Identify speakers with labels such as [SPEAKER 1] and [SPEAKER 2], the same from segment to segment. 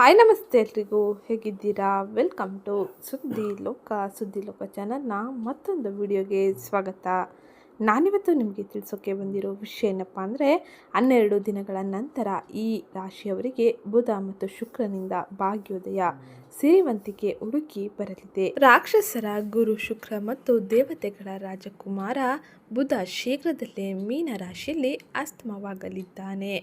[SPEAKER 1] Hi ನಮಸ್ತೆ ಎಲ್ರಿಗೂ. ಹೇಗಿದ್ದೀರಾ? ವೆಲ್ಕಮ್ ಟು ಸುದ್ದಿ ಲೋಕ ಸುದ್ದಿ ಲೋಕ ಚಾನಲ್ನ ಮತ್ತೊಂದು ವಿಡಿಯೋಗೆ ಸ್ವಾಗತ. ನಾನಿವತ್ತು ನಿಮಗೆ ತಿಳಿಸೋಕೆ ಬಂದಿರೋ ವಿಷಯ ಏನಪ್ಪ ಅಂದರೆ, ಹನ್ನೆರಡು ದಿನಗಳ ನಂತರ ಈ ರಾಶಿಯವರಿಗೆ ಬುಧ ಮತ್ತು ಶುಕ್ರನಿಂದ ಭಾಗ್ಯೋದಯ ಸಿರಿವಂತಿಕೆ ಹುಡುಕಿ ಬರಲಿದೆ. ರಾಕ್ಷಸರ ಗುರು ಶುಕ್ರ ಮತ್ತು ದೇವತೆಗಳ ರಾಜಕುಮಾರ ಬುಧ ಶೀಘ್ರದಲ್ಲೇ ಮೀನ ರಾಶಿಯಲ್ಲಿ ಅಸ್ತಮವಾಗಲಿದ್ದಾನೆ.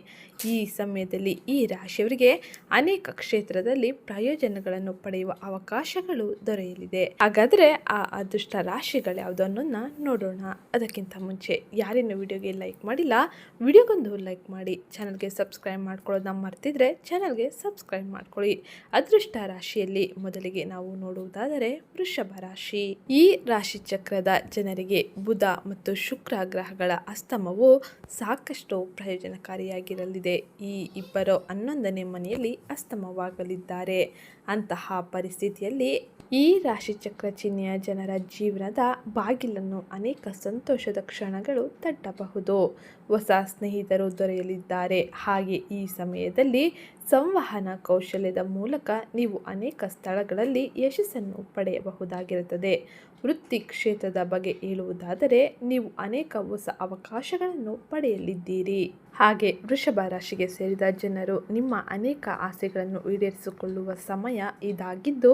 [SPEAKER 1] ಈ ಸಮಯದಲ್ಲಿ ಈ ರಾಶಿಯವರಿಗೆ ಅನೇಕ ಕ್ಷೇತ್ರದಲ್ಲಿ ಪ್ರಯೋಜನಗಳನ್ನು ಪಡೆಯುವ ಅವಕಾಶಗಳು ದೊರೆಯಲಿದೆ. ಹಾಗಾದರೆ ಆ ಅದೃಷ್ಟ ರಾಶಿಗಳು ಯಾವುದು ಅನ್ನೋದನ್ನ ನೋಡೋಣ. ಅದಕ್ಕಿಂತ ಮುಂಚೆ ಯಾರೇನು ವಿಡಿಯೋಗೆ ಲೈಕ್ ಮಾಡಿಲ್ಲ, ವಿಡಿಯೋಗೊಂದು ಲೈಕ್ ಮಾಡಿ. ಚಾನಲ್ಗೆ ಸಬ್ಸ್ಕ್ರೈಬ್ ಮಾಡ್ಕೊಳ್ಳೋದನ್ನ ಮರ್ತಿದ್ರೆ ಚಾನಲ್ಗೆ ಸಬ್ಸ್ಕ್ರೈಬ್ ಮಾಡ್ಕೊಳ್ಳಿ. ಅದೃಷ್ಟ ರಾಶಿಯಲ್ಲಿ ಮೊದಲಿಗೆ ನಾವು ನೋಡುವುದಾದರೆ ವೃಷಭ ರಾಶಿ. ಈ ರಾಶಿ ಚಕ್ರದ ಜನರಿಗೆ ಬುಧ ಮತ್ತು ಶುಕ್ರ ಗ್ರಹಗಳ ಅಸ್ತಮವು ಸಾಕಷ್ಟು ಪ್ರಯೋಜನಕಾರಿಯಾಗಿರಲಿದೆ. ಈ ಇಬ್ಬರು ಹನ್ನೊಂದನೇ ಮನೆಯಲ್ಲಿ ಅಸ್ತಮವಾಗಲಿದ್ದಾರೆ. ಅಂತಹ ಪರಿಸ್ಥಿತಿಯಲ್ಲಿ ಈ ರಾಶಿಚಕ್ರ ಚಿಹ್ನೆಯ ಜನರ ಜೀವನದ ಬಾಗಿಲನ್ನು ಅನೇಕ ಸಂತೋಷದ ಕ್ಷಣಗಳು ತಟ್ಟಬಹುದು. ಹೊಸ ಸ್ನೇಹಿತರು ದೊರೆಯಲಿದ್ದಾರೆ. ಹಾಗೆ ಈ ಸಮಯದಲ್ಲಿ ಸಂವಹನ ಕೌಶಲ್ಯದ ಮೂಲಕ ನೀವು ಅನೇಕ ಸ್ಥಳಗಳಲ್ಲಿ ಯಶಸ್ಸನ್ನು ಪಡೆಯಬಹುದಾಗಿರುತ್ತದೆ. ವೃತ್ತಿ ಕ್ಷೇತ್ರದ ಬಗ್ಗೆ ಹೇಳುವುದಾದರೆ ನೀವು ಅನೇಕ ಹೊಸ ಅವಕಾಶಗಳನ್ನು ಪಡೆಯಲಿದ್ದೀರಿ. ಹಾಗೆ ವೃಷಭ ರಾಶಿಗೆ ಸೇರಿದ ಜನರು ನಿಮ್ಮ ಅನೇಕ ಆಸೆಗಳನ್ನು ಈಡೇರಿಸಿಕೊಳ್ಳುವ ಸಮಯ ಇದಾಗಿದ್ದು,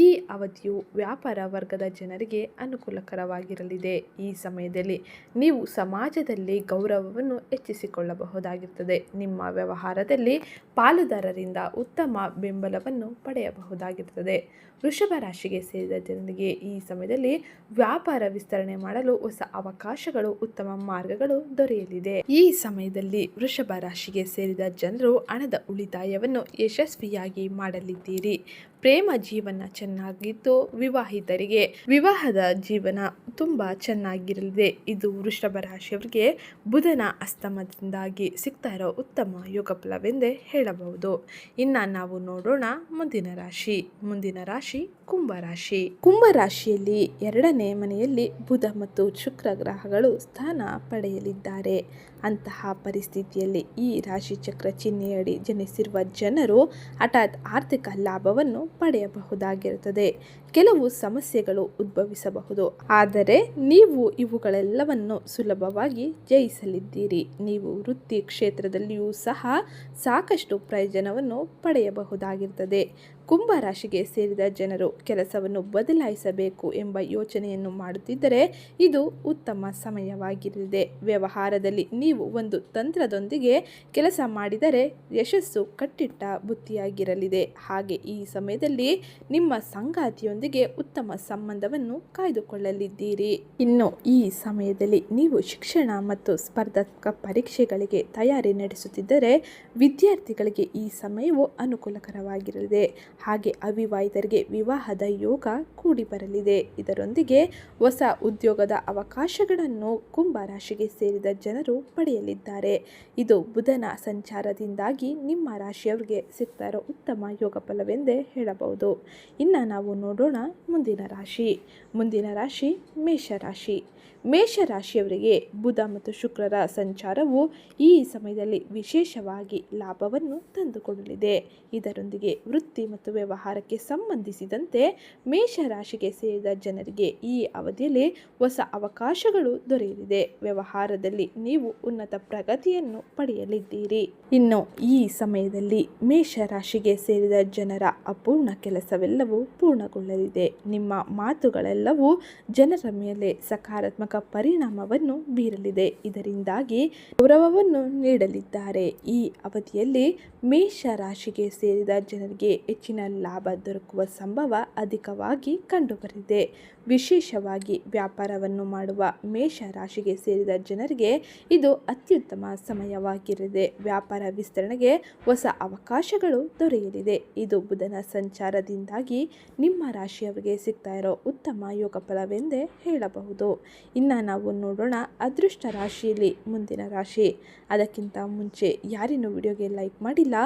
[SPEAKER 1] ಈ ಅವಧಿಯು ವ್ಯಾಪಾರ ವರ್ಗದ ಜನರಿಗೆ ಅನುಕೂಲಕರವಾಗಿರಲಿದೆ. ಈ ಸಮಯದಲ್ಲಿ ನೀವು ಸಮಾಜದಲ್ಲಿ ಗೌರವವನ್ನು ಹೆಚ್ಚಿಸಿಕೊಳ್ಳಬಹುದಾಗಿರುತ್ತದೆ ನಿಮ್ಮ ವ್ಯವಹಾರದಲ್ಲಿ ಪಾಲುದಾರರಿಂದ ಉತ್ತಮ ಬೆಂಬಲವನ್ನು ಪಡೆಯಬಹುದಾಗಿರುತ್ತದೆ ವೃಷಭ ರಾಶಿಗೆ ಸೇರಿದ ಜನರಿಗೆ ಈ ಸಮಯದಲ್ಲಿ ವ್ಯಾಪಾರ ವಿಸ್ತರಣೆ ಮಾಡಲು ಹೊಸ ಅವಕಾಶಗಳು, ಉತ್ತಮ ಮಾರ್ಗಗಳು ದೊರೆಯಲಿದೆ. ಈ ಸಮಯದಲ್ಲಿ ವೃಷಭ ರಾಶಿಗೆ ಸೇರಿದ ಜನರು ಹಣದ ಉಳಿತಾಯವನ್ನು ಯಶಸ್ವಿಯಾಗಿ ಮಾಡಲಿದ್ದೀರಿ. ಪ್ರೇಮ ಜೀವನ ಚೆನ್ನಾಗಿದ್ದು ವಿವಾಹಿತರಿಗೆ ವಿವಾಹದ ಜೀವನ ತುಂಬ ಚೆನ್ನಾಗಿರಲಿದೆ. ಇದು ವೃಷಭ ರಾಶಿಯವರಿಗೆ ಬುಧನ ಅಸ್ತಮದಿಂದಾಗಿ ಸಿಗ್ತಾ ಇರೋ ಉತ್ತಮ ಯೋಗ ಫಲವೆಂದೇ ಹೇಳಬಹುದು. ಇನ್ನು ನಾವು ನೋಡೋಣ ಮುಂದಿನ ರಾಶಿ. ಮುಂದಿನ ರಾಶಿ ಕುಂಭ ರಾಶಿ. ಕುಂಭ ರಾಶಿಯಲ್ಲಿ ಎರಡನೇ ಮನೆಯಲ್ಲಿ ಬುಧ ಮತ್ತು ಶುಕ್ರ ಗ್ರಹಗಳು ಸ್ಥಾನ ಪಡೆಯಲಿದ್ದಾರೆ. ಅಂತಹ ಪರಿಸ್ಥಿತಿಯಲ್ಲಿ ಈ ರಾಶಿ ಚಕ್ರ ಚಿಹ್ನೆಯಡಿ ಜನಿಸಿರುವ ಜನರು ಹಠಾತ್ ಆರ್ಥಿಕ ಲಾಭವನ್ನು ಪಡೆಯಬಹುದಾಗಿರುತ್ತದೆ. ಕೆಲವು ಸಮಸ್ಯೆಗಳು ಉದ್ಭವಿಸಬಹುದು. ಆದರೆ ನೀವು ಇವುಗಳೆಲ್ಲವನ್ನು ಸುಲಭವಾಗಿ ಜಯಿಸಲಿದ್ದೀರಿ. ನೀವು ವೃತ್ತಿ ಕ್ಷೇತ್ರದಲ್ಲಿಯೂ ಸಹ ಸಾಕಷ್ಟು ಪ್ರಯೋಜನವನ್ನು ಪಡೆಯಬಹುದಾಗಿರುತ್ತದೆ. ಕುಂಭ ರಾಶಿಗೆ ಸೇರಿದ ಜನರು ಕೆಲಸವನ್ನು ಬದಲಾಯಿಸಬೇಕು ಎಂಬ ಯೋಚನೆಯನ್ನು ಮಾಡುತ್ತಿದ್ದರೆ ಇದು ಉತ್ತಮ ಸಮಯವಾಗಿರಲಿದೆ. ವ್ಯವಹಾರದಲ್ಲಿ ನೀವು ಒಂದು ತಂತ್ರದೊಂದಿಗೆ ಕೆಲಸ ಮಾಡಿದರೆ ಯಶಸ್ಸು ಕಟ್ಟಿಟ್ಟ ಬುತ್ತಿಯಾಗಿರಲಿದೆ ಹಾಗೆ ಈ ಸಮಯದಲ್ಲಿ ನಿಮ್ಮ ಸಂಗಾತಿಯೊಂದಿಗೆ ಉತ್ತಮ ಸಂಬಂಧವನ್ನು ಕಾಯ್ದುಕೊಳ್ಳಲಿದ್ದೀರಿ. ಇನ್ನು ಈ ಸಮಯದಲ್ಲಿ ನೀವು ಶಿಕ್ಷಣ ಮತ್ತು ಸ್ಪರ್ಧಾತ್ಮಕ ಪರೀಕ್ಷೆಗಳಿಗೆ ತಯಾರಿ ನಡೆಸುತ್ತಿದ್ದರೆ ವಿದ್ಯಾರ್ಥಿಗಳಿಗೆ ಈ ಸಮಯವು ಅನುಕೂಲಕರವಾಗಿರಲಿದೆ. ಹಾಗೆ ಅವಿವಾಹಿತರಿಗೆ ವಿವಾಹದ ಯೋಗ ಕೂಡಿ ಬರಲಿದೆ ಇದರೊಂದಿಗೆ ಹೊಸ ಉದ್ಯೋಗದ ಅವಕಾಶಗಳನ್ನು ಕುಂಭ ರಾಶಿಗೆ ಸೇರಿದ ಜನರು ಪಡೆಯಲಿದ್ದಾರೆ. ಇದು ಬುಧನ ಸಂಚಾರದಿಂದಾಗಿ ನಿಮ್ಮ ರಾಶಿಯವರಿಗೆ ಸಿಗ್ತಾ ಉತ್ತಮ ಯೋಗ ಫಲವೆಂದೇ ಹೇಳಬಹುದು ಇನ್ನು ನಾವು ನೋಡೋಣ ಮುಂದಿನ ರಾಶಿ. ಮುಂದಿನ ರಾಶಿ ಮೇಷರಾಶಿ ಮೇಷರಾಶಿಯವರಿಗೆ ಬುಧ ಮತ್ತು ಶುಕ್ರರ ಸಂಚಾರವು ಈ ಸಮಯದಲ್ಲಿ ವಿಶೇಷವಾಗಿ ಲಾಭವನ್ನು ತಂದುಕೊಡಲಿದೆ. ಇದರೊಂದಿಗೆ ವೃತ್ತಿ ಮತ್ತು ವ್ಯವಹಾರಕ್ಕೆ ಸಂಬಂಧಿಸಿದಂತೆ ಮೇಷರಾಶಿಗೆ ಸೇರಿದ ಜನರಿಗೆ ಈ ಅವಧಿಯಲ್ಲಿ ಹೊಸ ಅವಕಾಶಗಳು ದೊರೆಯಲಿದೆ. ವ್ಯವಹಾರದಲ್ಲಿ ನೀವು ಉನ್ನತ ಪ್ರಗತಿಯನ್ನು ಪಡೆಯಲಿದ್ದೀರಿ. ಇನ್ನು ಈ ಸಮಯದಲ್ಲಿ ಮೇಷರಾಶಿಗೆ ಸೇರಿದ ಜನರ ಅಪೂರ್ಣ ಕೆಲಸವೆಲ್ಲವೂ ಪೂರ್ಣಗೊಳ್ಳಲಿದೆ. ನಿಮ್ಮ ಮಾತುಗಳೆಲ್ಲವೂ ಜನರ ಮೇಲೆ ಸಕಾರಾತ್ಮಕ ಪರಿಣಾಮವನ್ನು ಬೀರಲಿದೆ. ಇದರಿಂದಾಗಿ ಗೌರವವನ್ನು ನೀಡಲಿದ್ದಾರೆ. ಈ ಅವಧಿಯಲ್ಲಿ ಮೇಷ ರಾಶಿಗೆ ಸೇರಿದ ಜನರಿಗೆ ಹೆಚ್ಚಿನ ಲಾಭ ದೊರಕುವ ಸಂಭವ ಅಧಿಕವಾಗಿ ಕಂಡುಬರಿದೆ ವಿಶೇಷವಾಗಿ ವ್ಯಾಪಾರವನ್ನು ಮಾಡುವ ಮೇಷ ರಾಶಿಗೆ ಸೇರಿದ ಜನರಿಗೆ ಇದು ಅತ್ಯುತ್ತಮ ಸಮಯವಾಗಿರಲಿದೆ. ವ್ಯಾಪಾರ ವಿಸ್ತರಣೆಗೆ ಹೊಸ ಅವಕಾಶಗಳು ದೊರೆಯಲಿದೆ. ಇದು ಬುಧನ ಸಂಚಾರದಿಂದಾಗಿ ನಿಮ್ಮ ರಾಶಿಯವರಿಗೆ ಸಿಗ್ತಾ ಇರೋ ಉತ್ತಮ ಯೋಗ ಫಲವೆಂದೇ ಹೇಳಬಹುದು. ಇನ್ನು ನಾವು ನೋಡೋಣ ಅದೃಷ್ಟ ರಾಶಿಯಲ್ಲಿ ಮುಂದಿನ ರಾಶಿ. ಅದಕ್ಕಿಂತ ಮುಂಚೆ ಯಾರಿನ್ನೂ ವಿಡಿಯೋಗೆ ಲೈಕ್ ಮಾಡಿಲ್ಲ,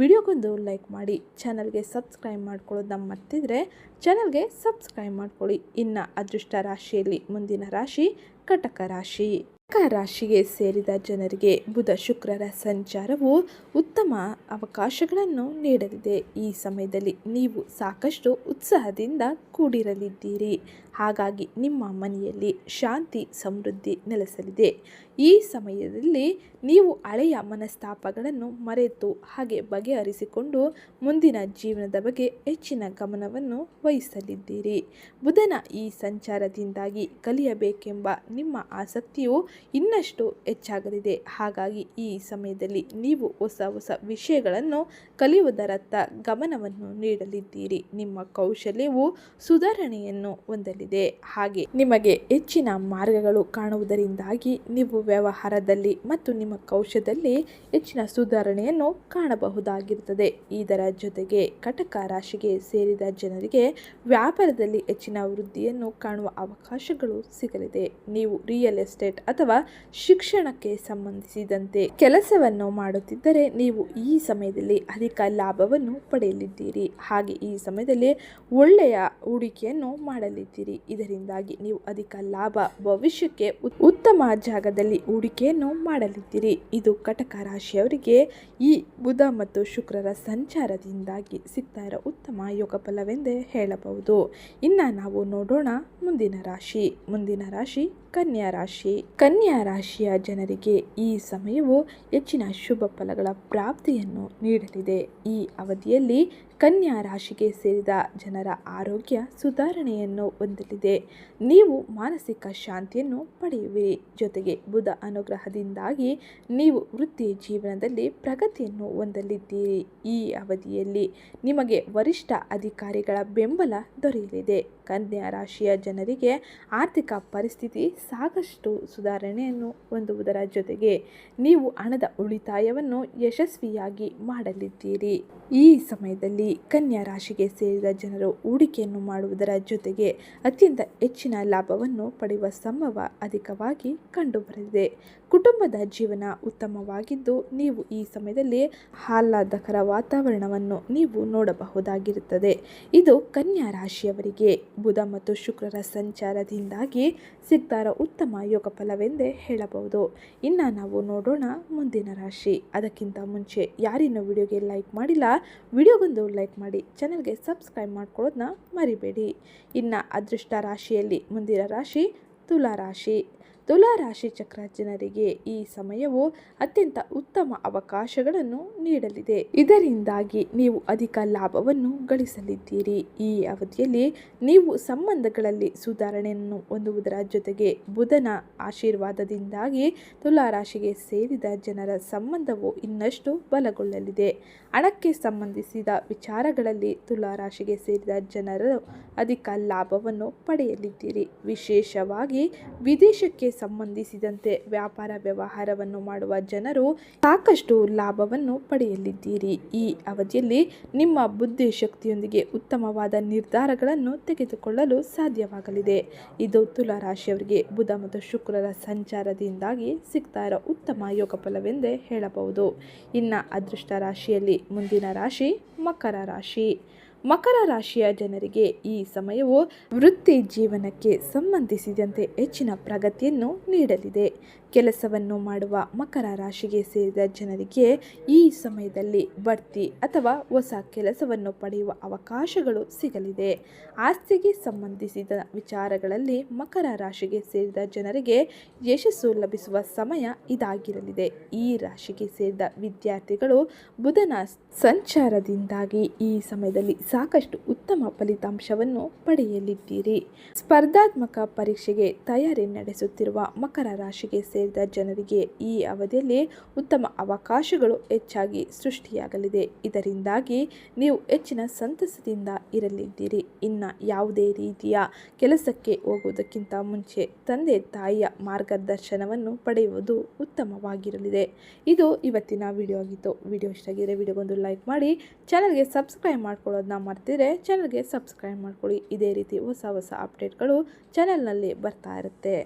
[SPEAKER 1] ವಿಡಿಯೋಗೊಂದು ಲೈಕ್ ಮಾಡಿ, ಚಾನಲ್ಗೆ ಸಬ್ಸ್ಕ್ರೈಬ್ ಮಾಡ್ಕೊಳ್ಳೋದನ್ನ ಮರ್ತಿದ್ರೆ ಚಾನಲ್ಗೆ ಸಬ್ಸ್ಕ್ರೈಬ್ ಮಾಡ್ಕೊಳ್ಳಿ. ಇನ್ನು ಅದೃಷ್ಟ ರಾಶಿಯಲ್ಲಿ ಮುಂದಿನ ರಾಶಿ ಕಟಕ ರಾಶಿ. ಕಟಕ ರಾಶಿಗೆ ಸೇರಿದ ಜನರಿಗೆ ಬುಧ ಶುಕ್ರರ ಸಂಚಾರವು ಉತ್ತಮ ಅವಕಾಶಗಳನ್ನು ನೀಡಲಿದೆ. ಈ ಸಮಯದಲ್ಲಿ ನೀವು ಸಾಕಷ್ಟು ಉತ್ಸಾಹದಿಂದ ಕೂಡಿರಲಿದ್ದೀರಿ. ಹಾಗಾಗಿ ನಿಮ್ಮ ಮನೆಯಲ್ಲಿ ಶಾಂತಿ ಸಮೃದ್ಧಿ ನೆಲೆಸಲಿದೆ. ಈ ಸಮಯದಲ್ಲಿ ನೀವು ಹಳೆಯ ಮನಸ್ತಾಪಗಳನ್ನು ಮರೆತು ಹಾಗೆ ಬಗೆಹರಿಸಿಕೊಂಡು ಮುಂದಿನ ಜೀವನದ ಬಗ್ಗೆ ಹೆಚ್ಚಿನ ಗಮನವನ್ನು ವಹಿಸಲಿದ್ದೀರಿ. ಬುಧನ ಈ ಸಂಚಾರದಿಂದಾಗಿ ಕಲಿಯಬೇಕೆಂಬ ನಿಮ್ಮ ಆಸಕ್ತಿಯು ಇನ್ನಷ್ಟು ಹೆಚ್ಚಾಗಲಿದೆ. ಹಾಗಾಗಿ ಈ ಸಮಯದಲ್ಲಿ ನೀವು ಹೊಸ ಹೊಸ ವಿಷಯಗಳನ್ನು ಕಲಿಯುವುದರತ್ತ ಗಮನವನ್ನು ನೀಡಲಿದ್ದೀರಿ. ನಿಮ್ಮ ಕೌಶಲ್ಯವು ಸುಧಾರಣೆಯನ್ನು ಹೊಂದಲಿದೆ. ಹಾಗೆ ನಿಮಗೆ ಹೆಚ್ಚಿನ ಮಾರ್ಗಗಳು ಕಾಣುವುದರಿಂದಾಗಿ ನೀವು ವ್ಯವಹಾರದಲ್ಲಿ ಮತ್ತು ನಿಮ್ಮ ಕೌಶಲ್ಯದಲ್ಲಿ ಹೆಚ್ಚಿನ ಸುಧಾರಣೆಯನ್ನು ಕಾಣಬಹುದಾಗಿರುತ್ತದೆ. ಇದರ ಜೊತೆಗೆ ಕಟಕ ರಾಶಿಗೆ ಸೇರಿದ ಜನರಿಗೆ ವ್ಯಾಪಾರದಲ್ಲಿ ಹೆಚ್ಚಿನ ವೃದ್ಧಿಯನ್ನು ಕಾಣುವ ಅವಕಾಶಗಳು ಸಿಗಲಿದೆ. ನೀವು ರಿಯಲ್ ಎಸ್ಟೇಟ್ ಅಥವಾ ಶಿಕ್ಷಣಕ್ಕೆ ಸಂಬಂಧಿಸಿದಂತೆ ಕೆಲಸವನ್ನು ಮಾಡುತ್ತಿದ್ದರೆ ನೀವು ಈ ಸಮಯದಲ್ಲಿ ಅಧಿಕ ಲಾಭವನ್ನು ಪಡೆಯಲಿದ್ದೀರಿ. ಹಾಗೆ ಈ ಸಮಯದಲ್ಲಿ ಒಳ್ಳೆಯ ಹೂಡಿಕೆಯನ್ನು ಮಾಡಲಿದ್ದೀರಿ. ಇದರಿಂದಾಗಿ ನೀವು ಅಧಿಕ ಲಾಭ, ಭವಿಷ್ಯಕ್ಕೆ ಉತ್ತಮ ಜಾಗದಲ್ಲಿ ಹೂಡಿಕೆಯನ್ನು ಮಾಡಲಿದ್ದೀರಿ. ಇದು ಕಟಕ ರಾಶಿಯವರಿಗೆ ಈ ಬುಧ ಮತ್ತು ಶುಕ್ರರ ಸಂಚಾರದಿಂದಾಗಿ ಸಿಗ್ತಾ ಇರೋ ಉತ್ತಮ ಯೋಗ ಫಲವೆಂದೇ ಹೇಳಬಹುದು. ಇನ್ನು ನಾವು ನೋಡೋಣ ಮುಂದಿನ ರಾಶಿ. ಮುಂದಿನ ರಾಶಿ ಕನ್ಯಾ ರಾಶಿ. ಕನ್ಯಾ ರಾಶಿಯ ಜನರಿಗೆ ಈ ಸಮಯವು ಹೆಚ್ಚಿನ ಶುಭ ಫಲಗಳ ಪ್ರಾಪ್ತಿಯನ್ನು ನೀಡಲಿದೆ. ಈ ಅವಧಿಯಲ್ಲಿ ಕನ್ಯಾ ರಾಶಿಗೆ ಸೇರಿದ ಜನರ ಆರೋಗ್ಯ ಸುಧಾರಣೆಯನ್ನು ಹೊಂದಲಿದೆ. ನೀವು ಮಾನಸಿಕ ಶಾಂತಿಯನ್ನು ಪಡೆಯುವಿರಿ. ಜೊತೆಗೆ ಬುಧ ಅನುಗ್ರಹದಿಂದಾಗಿ ನೀವು ವೃತ್ತಿ ಜೀವನದಲ್ಲಿ ಪ್ರಗತಿಯನ್ನು ಹೊಂದಲಿದ್ದೀರಿ. ಈ ಅವಧಿಯಲ್ಲಿ ನಿಮಗೆ ವರಿಷ್ಠ ಅಧಿಕಾರಿಗಳ ಬೆಂಬಲ ದೊರೆಯಲಿದೆ. ಕನ್ಯಾ ರಾಶಿಯ ಜನರಿಗೆ ಆರ್ಥಿಕ ಪರಿಸ್ಥಿತಿ ಸಾಕಷ್ಟು ಸುಧಾರಣೆಯನ್ನು ಹೊಂದುವುದರ ಜೊತೆಗೆ ನೀವು ಹಣದ ಉಳಿತಾಯವನ್ನು ಯಶಸ್ವಿಯಾಗಿ ಮಾಡಲಿದ್ದೀರಿ. ಈ ಸಮಯದಲ್ಲಿ ಕನ್ಯಾ ರಾಶಿಗೆ ಸೇರಿದ ಜನರು ಹೂಡಿಕೆಯನ್ನು ಮಾಡುವುದರ ಜೊತೆಗೆ ಅತ್ಯಂತ ಹೆಚ್ಚಿನ ಲಾಭವನ್ನು ಪಡೆಯುವ ಸಂಭವ ಅಧಿಕವಾಗಿ ಕಂಡುಬರಲಿದೆ. ಕುಟುಂಬದ ಜೀವನ ಉತ್ತಮವಾಗಿದ್ದು, ನೀವು ಈ ಸಮಯದಲ್ಲಿ ಆಹ್ಲಾದಕರ ವಾತಾವರಣವನ್ನು ನೀವು ನೋಡಬಹುದಾಗಿರುತ್ತದೆ. ಇದು ಕನ್ಯಾ ರಾಶಿಯವರಿಗೆ ಬುಧ ಮತ್ತು ಶುಕ್ರರ ಸಂಚಾರದಿಂದಾಗಿ ಸಿಗ್ತಾರ ಉತ್ತಮ ಯೋಗ ಫಲವೆಂದೇ ಹೇಳಬಹುದು. ಇನ್ನು ನಾವು ನೋಡೋಣ ಮುಂದಿನ ರಾಶಿ. ಅದಕ್ಕಿಂತ ಮುಂಚೆ ಯಾರಿನ್ನೂ ವಿಡಿಯೋಗೆ ಲೈಕ್ ಮಾಡಿಲ್ಲ, ವಿಡಿಯೋಗೊಂದು ಲೈಕ್ ಮಾಡಿ, ಚಾನಲ್ಗೆ ಸಬ್ಸ್ಕ್ರೈಬ್ ಮಾಡ್ಕೊಳ್ಳೋದನ್ನ ಮರಿಬೇಡಿ. ಇನ್ನು ಅದೃಷ್ಟ ರಾಶಿಯಲ್ಲಿ ಮುಂದಿನ ರಾಶಿ, ತುಲಾ ರಾಶಿ. ತುಲಾ ರಾಶಿ ಚಕ್ರ ಜನರಿಗೆ ಈ ಸಮಯವು ಅತ್ಯಂತ ಉತ್ತಮ ಅವಕಾಶಗಳನ್ನು ನೀಡಲಿದೆ. ಇದರಿಂದಾಗಿ ನೀವು ಅಧಿಕ ಲಾಭವನ್ನು ಗಳಿಸಲಿದ್ದೀರಿ. ಈ ಅವಧಿಯಲ್ಲಿ ನೀವು ಸಂಬಂಧಗಳಲ್ಲಿ ಸುಧಾರಣೆಯನ್ನು ಹೊಂದುವುದರ ಜೊತೆಗೆ ಬುಧನ ಆಶೀರ್ವಾದದಿಂದಾಗಿ ತುಲಾ ರಾಶಿಗೆ ಸೇರಿದ ಜನರ ಸಂಬಂಧವು ಇನ್ನಷ್ಟು ಬಲಗೊಳ್ಳಲಿದೆ. ಹಣಕ್ಕೆ ಸಂಬಂಧಿಸಿದ ವಿಚಾರಗಳಲ್ಲಿ ತುಲಾ ರಾಶಿಗೆ ಸೇರಿದ ಜನರು ಅಧಿಕ ಲಾಭವನ್ನು ಪಡೆಯಲಿದ್ದೀರಿ. ವಿಶೇಷವಾಗಿ ವಿದೇಶಕ್ಕೆ ಸಂಬಂಧಿಸಿದಂತೆ ವ್ಯಾಪಾರ ವ್ಯವಹಾರವನ್ನು ಮಾಡುವ ಜನರು ಸಾಕಷ್ಟು ಲಾಭವನ್ನು ಪಡೆಯಲಿದ್ದೀರಿ. ಈ ಅವಧಿಯಲ್ಲಿ ನಿಮ್ಮ ಬುದ್ಧಿ ಶಕ್ತಿಯೊಂದಿಗೆ ಉತ್ತಮವಾದ ನಿರ್ಧಾರಗಳನ್ನು ತೆಗೆದುಕೊಳ್ಳಲು ಸಾಧ್ಯವಾಗಲಿದೆ. ಇದು ತುಲಾ ರಾಶಿಯವರಿಗೆ ಬುಧ ಮತ್ತು ಶುಕ್ರರ ಸಂಚಾರದಿಂದಾಗಿ ಸಿಗ್ತಾ ಇರೋ ಉತ್ತಮ ಯೋಗ ಫಲವೆಂದೇ ಹೇಳಬಹುದು. ಇನ್ನು ಅದೃಷ್ಟ ರಾಶಿಯಲ್ಲಿ ಮುಂದಿನ ರಾಶಿ ಮಕರ ರಾಶಿ. ಮಕರ ರಾಶಿಯ ಜನರಿಗೆ ಈ ಸಮಯವು ವೃತ್ತಿ ಜೀವನಕ್ಕೆ ಸಂಬಂಧಿಸಿದಂತೆ ಹೆಚ್ಚಿನ ಪ್ರಗತಿಯನ್ನು ನೀಡಲಿದೆ. ಕೆಲಸವನ್ನು ಮಾಡುವ ಮಕರ ರಾಶಿಗೆ ಸೇರಿದ ಜನರಿಗೆ ಈ ಸಮಯದಲ್ಲಿ ಬಡ್ತಿ ಅಥವಾ ಹೊಸ ಕೆಲಸವನ್ನು ಪಡೆಯುವ ಅವಕಾಶಗಳು ಸಿಗಲಿದೆ. ಆಸ್ತಿಗೆ ಸಂಬಂಧಿಸಿದ ವಿಚಾರಗಳಲ್ಲಿ ಮಕರ ರಾಶಿಗೆ ಸೇರಿದ ಜನರಿಗೆ ಯಶಸ್ಸು ಲಭಿಸುವ ಸಮಯ ಇದಾಗಿರಲಿದೆ. ಈ ರಾಶಿಗೆ ಸೇರಿದ ವಿದ್ಯಾರ್ಥಿಗಳು ಬುಧನ ಸಂಚಾರದಿಂದಾಗಿ ಈ ಸಮಯದಲ್ಲಿ ಸಾಕಷ್ಟು ಉತ್ತಮ ಫಲಿತಾಂಶವನ್ನು ಪಡೆಯಲಿದ್ದೀರಿ. ಸ್ಪರ್ಧಾತ್ಮಕ ಪರೀಕ್ಷೆಗೆ ತಯಾರಿ ನಡೆಸುತ್ತಿರುವ ಮಕರ ರಾಶಿಗೆ ಸೇರಿದ ಜನರಿಗೆ ಈ ಅವಧಿಯಲ್ಲಿ ಉತ್ತಮ ಅವಕಾಶಗಳು ಹೆಚ್ಚಾಗಿ ಸೃಷ್ಟಿಯಾಗಲಿದೆ. ಇದರಿಂದಾಗಿ ನೀವು ಹೆಚ್ಚಿನ ಸಂತಸದಿಂದ ಇರಲಿದ್ದೀರಿ. ಇನ್ನು ಯಾವುದೇ ರೀತಿಯ ಕೆಲಸಕ್ಕೆ ಹೋಗುವುದಕ್ಕಿಂತ ಮುಂಚೆ ತಂದೆ ತಾಯಿಯ ಮಾರ್ಗದರ್ಶನವನ್ನು ಪಡೆಯುವುದು ಉತ್ತಮವಾಗಿರಲಿದೆ. ಇದು ಇವತ್ತಿನ ವಿಡಿಯೋ ಆಗಿತ್ತು. ವಿಡಿಯೋ ಇಷ್ಟ ಆಗಿದ್ರೆ ವಿಡಿಯೋಗೊಂದು ಲೈಕ್ ಮಾಡಿ. ಚಾನಲ್ಗೆ ಸಬ್ಸ್ಕ್ರೈಬ್ ಮಾಡ್ಕೊಳ್ಳೋದನ್ನ ಮರ್ತಿದ್ರೆ ಚಾನಲ್ಗೆ ಸಬ್ಸ್ಕ್ರೈಬ್ ಮಾಡ್ಕೊಳ್ಳಿ. ಇದೇ ರೀತಿ ಹೊಸ ಹೊಸ ಅಪ್ಡೇಟ್ಗಳು ಚಾನಲ್ನಲ್ಲಿ ಬರ್ತಾ ಇರುತ್ತೆ.